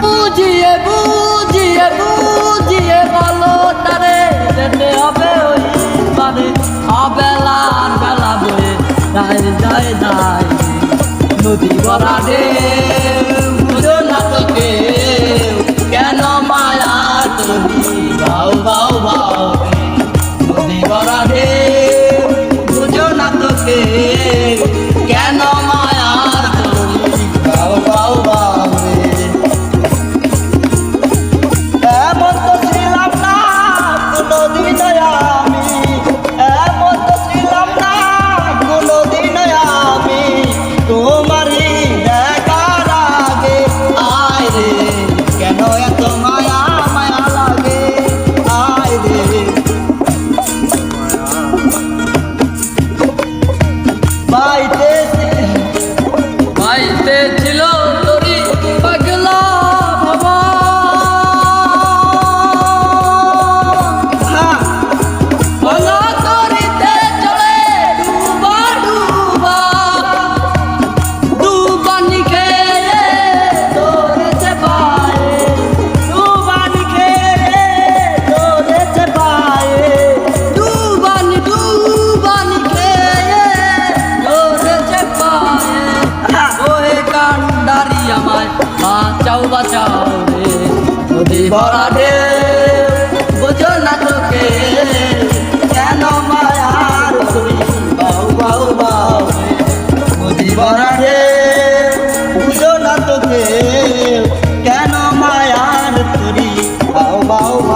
বুঝিয়ে বুঝিয়ে বুঝিয়ে বলো তারে, যেতে হবে ওই আবেলা আর বেলা বয়ে নদী বুঝো না তোকে কেন মায়া তুমি? বাউ বাউ বাউ। নদী ভরা রে বুঝো না তোকে ভরা ঢেউ বোঝো কেন মায়ার বাউ বাউ বাউ। বুঝি ভরা ঢেউ বোঝো না কেন মায়ার তুমি বাউ বাউ।